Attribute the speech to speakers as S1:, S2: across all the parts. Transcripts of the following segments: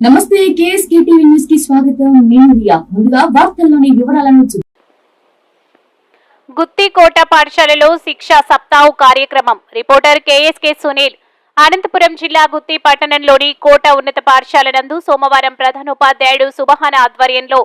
S1: నమస్తే KSK TV న్యూస్కి స్వాగతం. నేను రియా. ముందుగా వార్తల్లోని వివరాలను చూ-
S2: గుత్తికోట పాఠశాలలో శిక్షా సప్తాహ్ కార్యక్రమం. Reporter KSK Sunil. అనంతపురం జిల్లా గుత్తి పట్టణంలోని కోట ఉన్నత పాఠశాల నందు సోమవారం ప్రధానోపాధ్యాయుడు సుబహాన ఆధ్వర్యంలో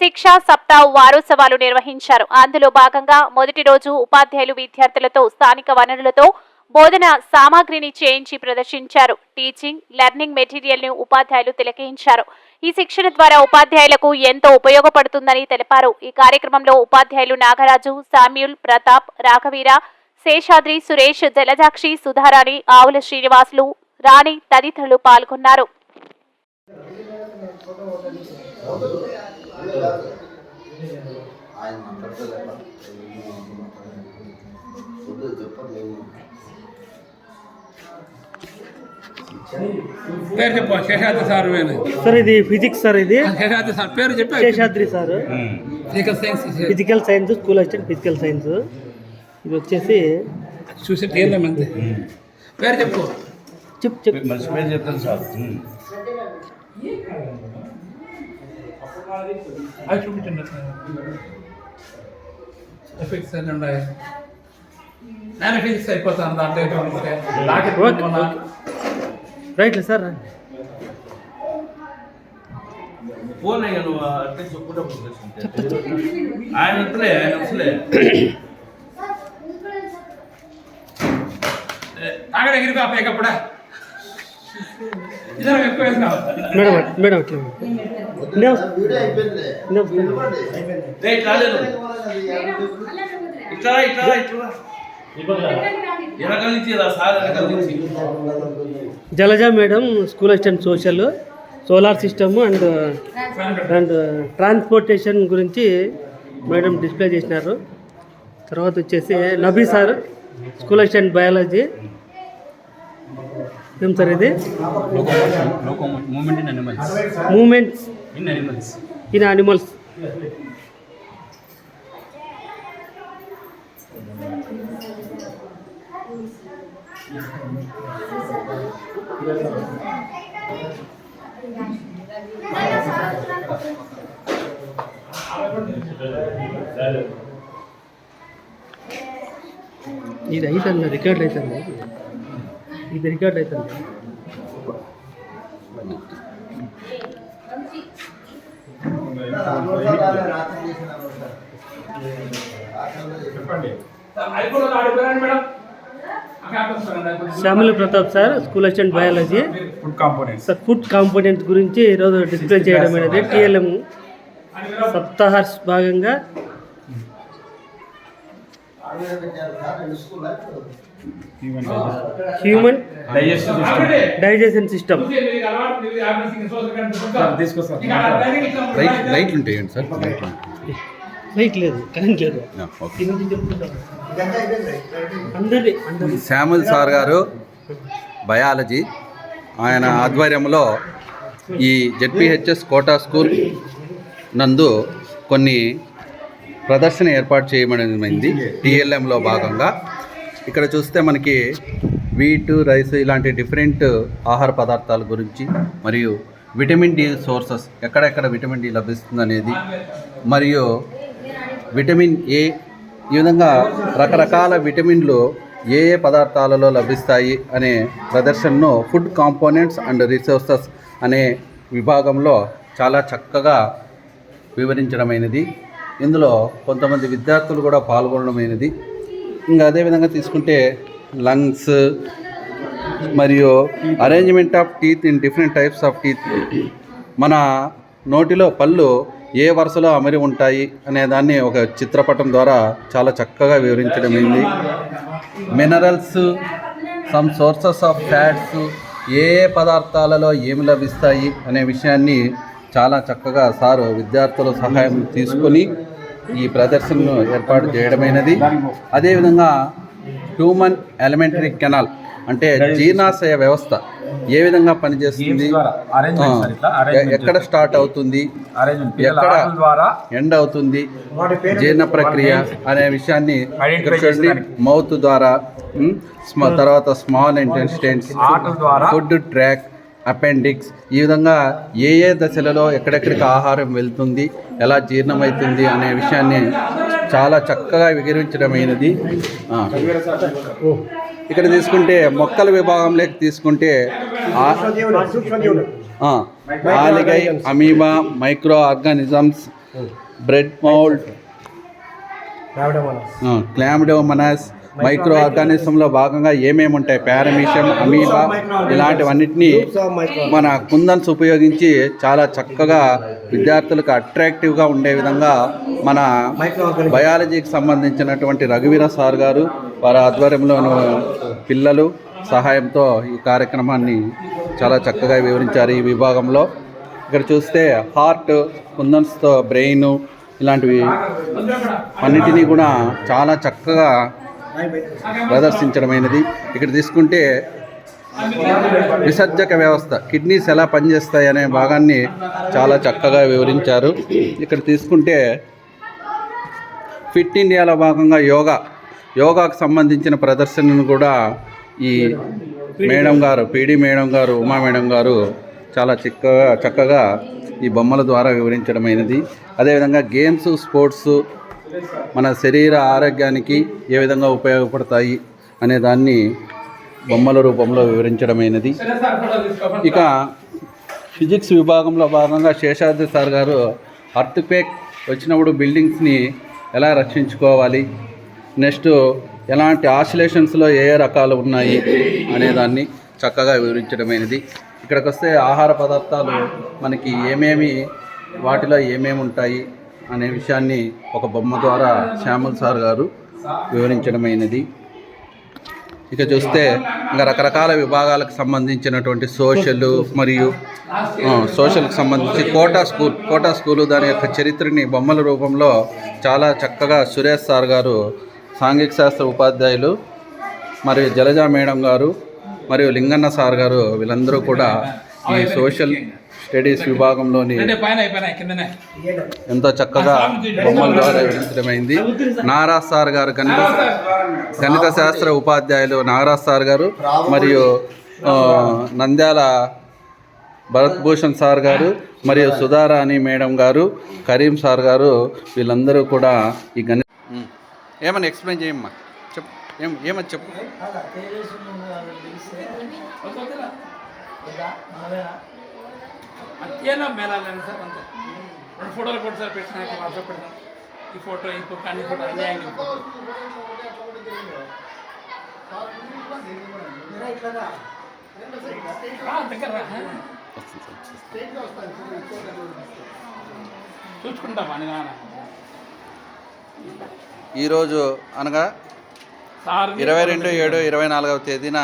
S2: శిక్షా సప్తాహ్ వారోత్సవాలు నిర్వహించారు. అందులో భాగంగా మొదటి రోజు ఉపాధ్యాయులు విద్యార్థులతో స్థానిక వనరులతో బోధన సామాగ్రిని చేయించి ప్రదర్శించారు టీచింగ్ లెర్నింగ్ మెటీరియల్ను ఉపాధ్యాయులు తిలకించారు ఈ శిక్షణ ద్వారా ఉపాధ్యాయులకు ఎంతో ఉపయోగపడుతుందని తెలిపారు ఈ కార్యక్రమంలో ఉపాధ్యాయులు నాగరాజు శామ్యూల్ ప్రతాప్ రాఘవీర శేషాద్రి సురేష్ జలజాక్షి సుధారాణి ఆవుల శ్రీనివాసులు రాణి తదితరులు పాల్గొన్నారు
S3: ఆయన
S4: పేరు చెప్పు శేషాద్రి సార్
S5: సార్ ఇది ఫిజిక్స్ సార్ ఇది.
S4: శేషాద్రి సార్ పేరు చెప్పి
S5: Seshadri sir.
S4: Physical science
S5: physical science school assistant physical science ఇది వచ్చేసి
S4: చూసి తీరలేము అంతే? పేరు చెప్పు.
S5: చెప్ చెప్
S3: మనిషి పేరు చెప్తాను సార్.
S4: చూపించండి. ఫిజిక్స్ అన్నీ ఉన్నాయి. నేను ఫిజిక్స్ అయిపోతాను దాంట్లో ఏదో రాకెట్
S5: ఓకే,
S4: మొన్న
S5: రైట్ సార్
S6: ఫోన్ అయ్యా నువ్వు అంటే చెప్పుకుంటా ఆయన వస్తులే ఆయన వస్తులే
S4: అక్కడ ఎగిరిపా పైకప్పుడా ఇద్దరం ఎక్కువ వేసినావు
S5: మేడం మేడం అట్లా ఇన్నే వస్తా-
S3: వీడియో అయిపోయింది
S5: ఇన్నే వస్తా.
S6: రే ఇట్లా లేదు ఇట్లా ఇట్లా ఇట్లా
S5: Jalaja madam school assistant social solar system and and transportation గురించి మేడం డిస్ప్లే చేసినారు. తర్వాత వచ్చేసి Nabi sir school assistant biology. ఏం సార్ ఇది?
S6: Movement in animals
S5: movements
S6: in animals
S5: in animals ఇది అవుతుంది రికార్డ్ అవుతుంది ఇది రికార్డ్ అవుతుంది
S4: ఆడిపోయాను madam.
S5: Shyamala Pratap sir school assistant biology
S4: food components
S5: sir food component గురించి ఈరోజు డిస్ప్లే చేయడం అనేది టీఎల్ఎం సప్తాహర్స్ భాగంగా. హ్యూమన్ డైజెషన్ సిస్టమ్
S3: లైట్ లైట్లు ఉంటాయండి సార్ లైట్లు
S5: లైట్ లేదు కరెంట్ లేదు.
S3: శ్యామల్ సార్ గారు బయాలజీ ఆయన ఆధ్వర్యంలో ఈ జెడ్పిహెచ్ఎస్ కోటా స్కూల్ నందు కొన్ని ప్రదర్శన ఏర్పాటు చేయబడింది టీఎల్ఎంలో భాగంగా. ఇక్కడ చూస్తే మనకి వీట్ రైస్ ఇలాంటి డిఫరెంట్ ఆహార పదార్థాల గురించి మరియు విటమిన్ డి సోర్సెస్ ఎక్కడెక్కడ విటమిన్ డి లభిస్తుంది అనేది మరియు విటమిన్ ఏ ఈ విధంగా రకరకాల విటమిన్లు ఏ ఏ పదార్థాలలో లభిస్తాయి అనే ప్రదర్శనను ఫుడ్ కాంపోనెంట్స్ అండ్ రిసోర్సెస్ అనే విభాగంలో చాలా చక్కగా వివరించడమైనది. ఇందులో కొంతమంది విద్యార్థులు కూడా పాల్గొనడమైనది. ఇంకా అదేవిధంగా తీసుకుంటే లంగ్స్ మరియు arrangement of teeth in different types of teeth. మన నోటిలో పళ్ళు ఏ వరుసలో అమరి ఉంటాయి అనే దాన్ని ఒక చిత్రపటం ద్వారా చాలా చక్కగా వివరించడమైంది minerals some sources of fats ఏ ఏ పదార్థాలలో ఏమి లభిస్తాయి అనే విషయాన్ని చాలా చక్కగా సారు విద్యార్థుల సహాయం తీసుకొని ఈ ప్రదర్శనను ఏర్పాటు చేయడమైనది. అదేవిధంగా హ్యూమన్ ఎలిమెంటరీ కెనాల్ అంటే జీర్ణాశయ వ్యవస్థ ఏ విధంగా పనిచేస్తుంది? ఎక్కడ స్టార్ట్ అవుతుంది? ఎక్కడ ఎండ్ అవుతుంది? జీర్ణ ప్రక్రియ అనే విషయాన్ని మౌత్ ద్వారా స్మ- తర్వాత small intestines food tract appendix ఈ విధంగా ఏ ఏ దశలలో ఎక్కడెక్కడికి ఆహారం వెళ్తుంది ఎలా జీర్ణమవుతుంది అనే విషయాన్ని చాలా చక్కగా వివరించడమైనది. ఆ. ఇక్కడ తీసుకుంటే మొక్కల విభాగంలోకి తీసుకుంటే algae amoeba micro organisms bread mould chlamydomonas micro ఆర్గానిజంలో భాగంగా ఏమేమి ఉంటాయి? పారమీషియం అమీబా ఇలాంటివన్నిటినీ మన కుందన్స్ ఉపయోగించి చాలా చక్కగా విద్యార్థులకు అట్రాక్టివ్గా ఉండే విధంగా మన బయాలజీకి సంబంధించినటువంటి రఘువీర సార్ గారు వారి ఆధ్వర్యంలోని పిల్లలు సహాయంతో ఈ కార్యక్రమాన్ని చాలా చక్కగా వివరించారు ఈ విభాగంలో. ఇక్కడ చూస్తే హార్ట్ కుందన్స్తో బ్రెయిన్ ఇలాంటివి అన్నిటినీ కూడా చాలా చక్కగా ప్రదర్శించడమైనది. ఇక్కడ తీసుకుంటే విసర్జక వ్యవస్థ కిడ్నీస్ ఎలా పనిచేస్తాయి అనే భాగాన్ని చాలా చక్కగా వివరించారు. ఇక్కడ తీసుకుంటే ఫిట్ ఇండియాలో భాగంగా యోగా యోగాకు సంబంధించిన ప్రదర్శనను కూడా ఈ మేడం గారు పీడి మేడం గారు ఉమా మేడం గారు చాలా చక్కగా చక్కగా ఈ బొమ్మల ద్వారా వివరించడమైనది. అదేవిధంగా గేమ్స్ స్పోర్ట్స్ మన శరీర ఆరోగ్యానికి ఏ విధంగా ఉపయోగపడతాయి అనే దాన్ని బొమ్మల రూపంలో వివరించడమైనది. ఇక ఫిజిక్స్ విభాగంలో భాగంగా శేషాద్రి సార్ గారు అర్త్క్వేక్ వచ్చినప్పుడు బిల్డింగ్స్ని ఎలా రక్షించుకోవాలి నెక్స్ట్ ఎలాంటి ఆసిలేషన్స్లో ఏ ఏ రకాలు ఉన్నాయి అనేదాన్ని చక్కగా వివరించడమైనది. ఇక్కడికి వస్తే ఆహార పదార్థాలు మనకి ఏమేమి వాటిలో ఏమేమి ఉంటాయి అనే విషయాన్ని ఒక బొమ్మ ద్వారా శ్యామల్ సార్ గారు వివరించడమైనది. ఇక చూస్తే ఇంకా రకరకాల విభాగాలకు సంబంధించినటువంటి సోషల్ మరియు సోషల్కి సంబంధించి కోటా స్కూల్ కోటా స్కూలు దాని యొక్క చరిత్రని బొమ్మల రూపంలో చాలా చక్కగా సురేష్ సార్ గారు సాంఘిక శాస్త్ర ఉపాధ్యాయులు మరియు జలజా మేడం గారు మరియు లింగన్న సార్ గారు వీళ్ళందరూ కూడా ఈ సోషల్ స్టడీస్ విభాగంలోని
S4: అంటే పైన అయిపోయినాయి కిందనే.
S3: ఎంతో చక్కగా బొమ్మల ద్వారా వివరించడమైంది. నారాజ్ సార్ గారు గణిత గణిత శాస్త్ర ఉపాధ్యాయులు నాగరాజ్ సార్ గారు మరియు నంద్యాల భరత్ భూషణ్ సార్ గారు మరియు సుధారాణి మేడం గారు కరీం సార్ గారు వీళ్ళందరూ కూడా ఈ గణిత. ఏమని ఎక్స్ప్లెయిన్ చేయమ్మా. చెప్పు. ఏం ఏమని చెప్పు.
S4: అంతేనా మేళాలని సార్ అంతే. రెండు ఫోటోలు కూడా సార్ పెట్టినాక వాట్సాప్ పెడతాం. ఈ ఫోటో ఈ ఫోటో అన్ని ఫోటో అన్ని యాంగిల్ దగ్గర. చూసుకుంటామా
S3: ఈరోజు అనగా ఇరవై రెండు ఏడు ఇరవై నాలుగవ తేదీన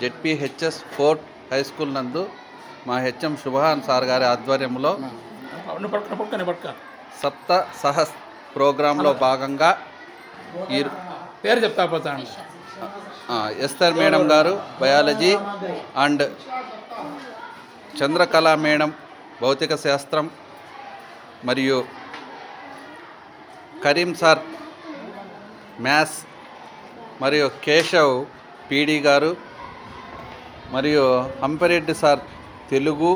S3: జెడ్పిహెచ్ఎస్ ఫోర్ట్ హై స్కూల్ నందు మా హెచ్ఎం శుభాన్ సార్ గారి ఆధ్వర్యంలో సప్త సహస్ ప్రోగ్రాంలో భాగంగా ఈ
S4: పేరు చెప్తా పోతాను
S3: ఎస్తర్ మేడం గారు బయాలజీ అండ్ చంద్రకళ మేడం భౌతిక శాస్త్రం మరియు కరీం సార్ మ్యాథ్స్ మరియు కేశవ్ పీడి గారు మరియు హంపిరెడ్డి సార్ తెలుగు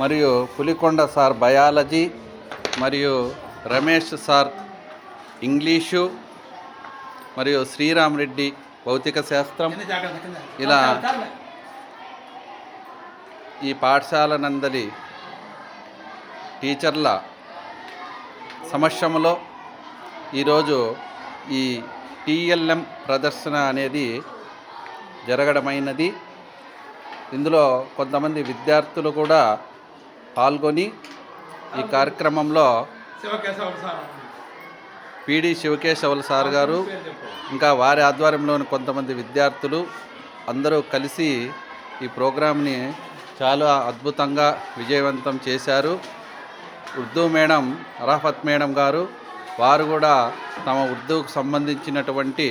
S3: మరియు పులికొండ సార్ బయాలజీ మరియు రమేష్ సార్ ఇంగ్లీషు మరియు శ్రీరామ్ రెడ్డి భౌతిక శాస్త్రం. ఇలా. ఈ పాఠశాల నందలి టీచర్ల సమక్షంలో ఈరోజు ఈ టీఎల్ఎం ప్రదర్శన అనేది జరగడమైనది. ఇందులో కొంతమంది విద్యార్థులు కూడా పాల్గొని ఈ కార్యక్రమంలో
S4: శివకేశవులు
S3: పిడి శివకేశవుల సార్ గారు ఇంకా వారి ఆధ్వర్యంలోని కొంతమంది విద్యార్థులు అందరూ కలిసి ఈ ప్రోగ్రాంని చాలా అద్భుతంగా విజయవంతం చేశారు. ఉర్దూ మేడం అరాఫత్ మేడం గారు వారు కూడా తమ ఉర్దూకు సంబంధించినటువంటి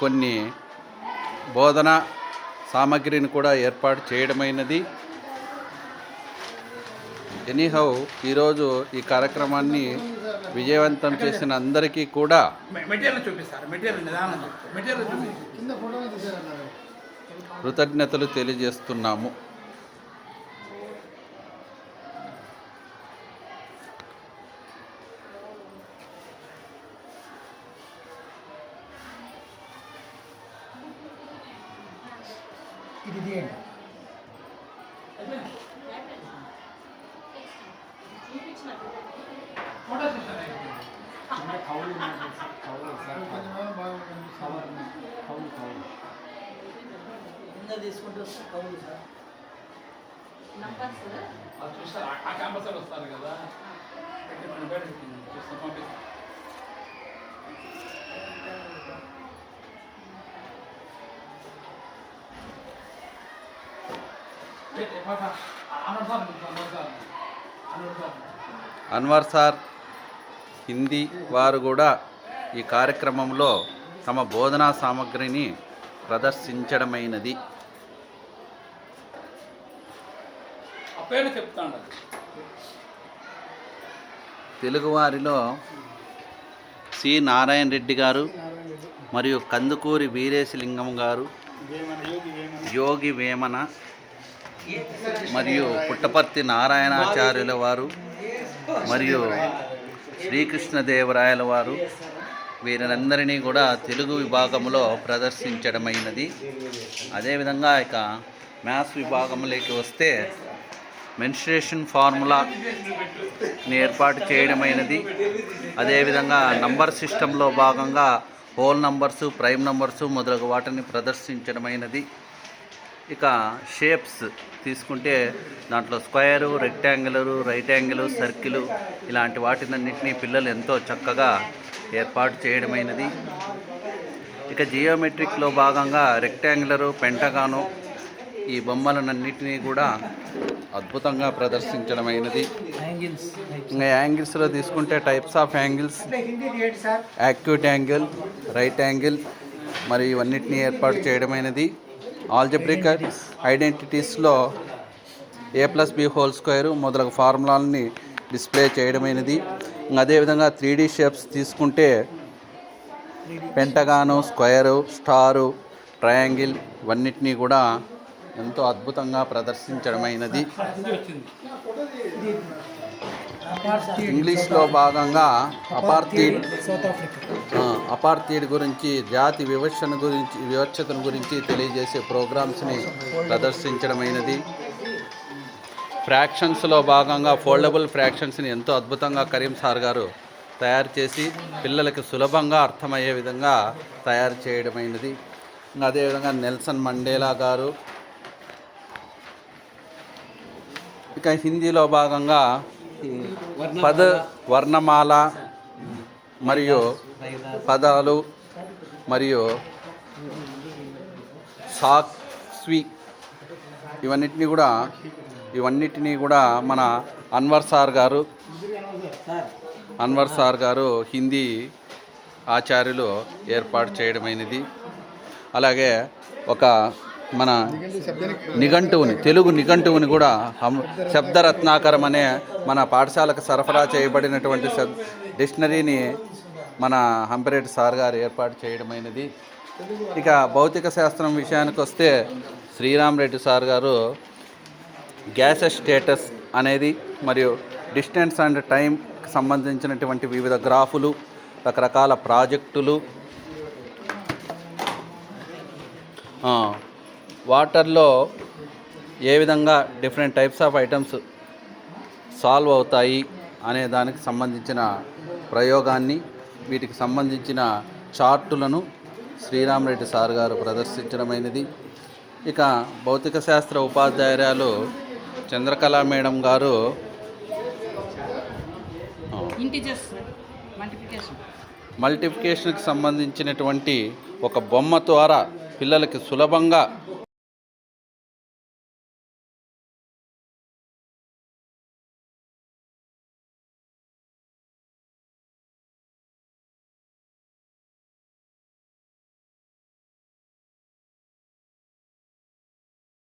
S3: కొన్ని బోధన సామగ్రిని కూడా ఏర్పాటు చేయడమైనది. ఎనీహౌ ఈరోజు ఈ కార్యక్రమాన్ని విజయవంతం చేసిన అందరికీ కూడా
S4: మె- మెటీరియల్ చూపిస్తారు మెటీరియల్ నిదానం చెప్పు. మెటీరియల్ చూపి
S3: కృతజ్ఞతలు తెలియజేస్తున్నాము
S7: ఇది తీయండి సార్.
S4: అది చూస్తారు ఆ- క్యాంపస్ వస్తారు కదా. బయట. చూస్తాం, పంపిస్తాం. అన్వర్ సార్
S3: హిందీ వారు కూడా ఈ కార్యక్రమంలో తమ బోధనా సామగ్రిని ప్రదర్శించడమైనది.
S4: ఆ పేరు
S3: తెలుగువారిలో సి నారాయణ రెడ్డి గారు మరియు కందుకూరి వీరేశలింగం గారు యోగి వేమన మరియు పుట్టపర్తి నారాయణాచార్యుల వారు మరియు శ్రీకృష్ణదేవరాయల వారు వీరినందరినీ కూడా తెలుగు విభాగంలో ప్రదర్శించడమైనది. అదేవిధంగా ఇక మ్యాథ్స్ విభాగంలోకి వస్తే మెన్స్ట్రేషన్ ఫార్ములాని ఏర్పాటు చేయడమైనది. అదేవిధంగా నంబర్ సిస్టంలో భాగంగా హోల్ నంబర్సు ప్రైమ్ నంబర్సు మొదలగు వాటిని ప్రదర్శించడమైనది. ఇక షేప్స్ తీసుకుంటే దాంట్లో square rectangular right angle circle ఇలాంటి వాటినన్నింటినీ పిల్లలు ఎంతో చక్కగా ఏర్పాటు చేయడమైనది. ఇక జియోమెట్రిక్లో భాగంగా రెక్టాంగులరు పెంటగాను ఈ బొమ్మలనన్నింటినీ కూడా అద్భుతంగా ప్రదర్శించడమైనది. ఇంకా యాంగిల్స్లో తీసుకుంటే
S7: types of angles
S3: acute angle right angle మరి ఇవన్నిటిని ఏర్పాటు చేయడమైనది. Algebraic ఐడెంటిటీస్లో A plus B whole square మొదలగు ఫార్ములాలని డిస్ప్లే చేయడమైనది. ఇంకా అదేవిధంగా త్రీ డీ షేప్స్ తీసుకుంటే పెంటగాను స్క్వేరు స్టారు ట్రయాంగిల్ ఇవన్నిటినీ కూడా ఎంతో అద్భుతంగా ప్రదర్శించడమైనది. ఇంగ్లీష్లో భాగంగా అపార్థీడ్ అపార్థీడ్ గురించి జాతి వివక్షను గురించి వివక్షతను గురించి తెలియజేసే ప్రోగ్రామ్స్ని ప్రదర్శించడమైనది. ఫ్రాక్షన్స్లో భాగంగా ఫోల్డబుల్ ఫ్రాక్షన్స్ని ఎంతో అద్భుతంగా కరీం సార్ గారు తయారు చేసి పిల్లలకి సులభంగా అర్థమయ్యే విధంగా తయారు చేయడమైనది. అదేవిధంగా నెల్సన్ మండేలా గారు ఇక హిందీలో భాగంగా పద వర్ణమాల మరియు పదాలు మరియు సాక్స్వి ఇవన్నిటిని కూడా ఇవన్నిటినీ కూడా మన అన్వర్ సార్ గారు అన్వర్ సార్ గారు హిందీ ఆచార్యులు ఏర్పాటు చేయడమైనది. అలాగే ఒక మన నిఘంటువుని తెలుగు నిఘంటువుని కూడా హమ్ శబ్దరత్నాకరం అనే మన పాఠశాలకు సరఫరా చేయబడినటువంటి డిక్షనరీని మన హంపరేటి సార్ గారు ఏర్పాటు చేయడమైనది. ఇక భౌతిక శాస్త్రం విషయానికి వస్తే శ్రీరామ్ రెడ్డి సార్ గారు గ్యాసెస్ స్టేటస్ అనేది మరియు డిస్టెన్స్ అండ్ టైంకి సంబంధించినటువంటి వివిధ గ్రాఫులు రకరకాల ప్రాజెక్టులు వాటర్లో ఏ విధంగా different types of items solve అవుతాయి అనే దానికి సంబంధించిన ప్రయోగాన్ని వీటికి సంబంధించిన చార్టులను శ్రీరామ్ రెడ్డి సార్ గారు ప్రదర్శించడమైనది. ఇక భౌతిక శాస్త్ర ఉపాధ్యాయురాలు చంద్రకళ మేడం గారు మల్టిప్లికేషన్కి సంబంధించినటువంటి ఒక బొమ్మ ద్వారా పిల్లలకి సులభంగా